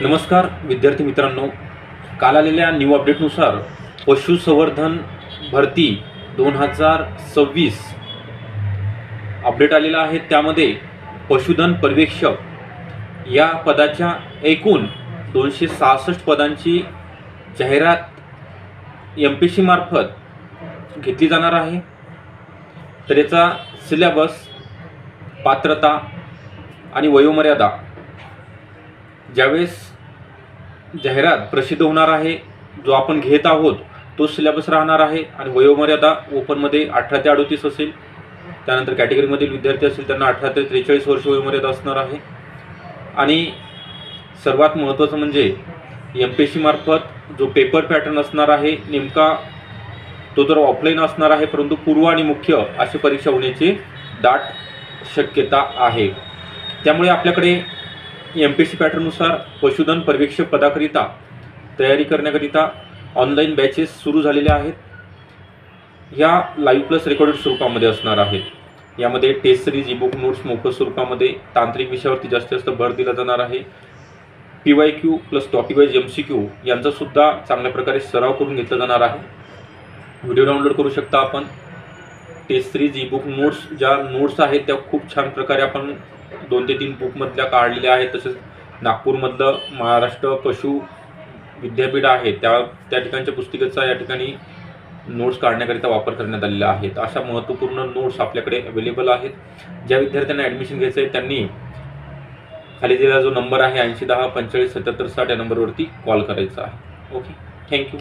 नमस्कार विद्यार्थी मित्रांनो. काल आलेल्या न्यू अपडेटनुसार पशुसंवर्धन भरती दोन हजार सव्वीस अपडेट आलेला आहे. त्यामध्ये पशुधन पर्यवेक्षक या पदाच्या एकूण दोनशे सहासष्ट पदांची जाहिरात एम पी सी मार्फत घेतली जाणार आहे. तर याचा सिलेबस पात्रता आणि वयोमर्यादा ज्यावेळेस जाहिरात प्रसिद्ध होणार आहे जो आपण घेत आहोत तो सिलेबस राहणार आहे आणि वयोमर्यादा ओपनमध्ये अठरा ते अडोतीस असेल. त्यानंतर कॅटेगरीमधील विद्यार्थी असेल त्यांना अठरा ते त्रेचाळीस वर्ष वयोमर्यादा असणार आहे. आणि सर्वात महत्त्वाचं म्हणजे एम पी एस सी मार्फत जो पेपर पॅटर्न असणार आहे नेमका तो तर ऑफलाईन असणार आहे परंतु पूर्व आणि मुख्य अशी परीक्षा होण्याची दाट शक्यता आहे. त्यामुळे आपल्याकडे एम पी सी पॅटर्ननुसार पशुधन पर्यवेक्षक पदाकरिता तयारी करण्याकरिता ऑनलाईन बॅचेस सुरू झालेल्या आहेत. या लाईव्ह प्लस रेकॉर्डेड स्वरूपामध्ये असणार आहेत. यामध्ये test series ebook book notes मोफत स्वरूपामध्ये तांत्रिक विषयावरती जास्तीत जास्त भर दिला जाणार आहे. P Y Q plus topic wise M C Q यांचासुद्धा चांगल्या प्रकारे सराव करून घेतला जाणार आहे. व्हिडिओ डाउनलोड करू शकता आपण. Test series e book notes ज्या नोट्स आहेत त्या खूप छान प्रकारे आपण दोन ते तीन बुकमधल्या काढलेल्या आहेत. तसेच नागपूरमधलं महाराष्ट्र पशु विद्यापीठ आहे त्या त्या ठिकाणच्या पुस्तिकेचा या ठिकाणी नोट्स काढण्याकरिता वापर करण्यात आलेला आहे. अशा महत्त्वपूर्ण नोट्स आपल्याकडे अवेलेबल आहेत. ज्या विद्यार्थ्यांना ॲडमिशन घ्यायचं आहे त्यांनी खाली दिलेला जो नंबर आहे ऐंशी दहा पंचेचाळीस सत्याहत्तर साठ या नंबरवरती कॉल करायचा आहे. Okay thank you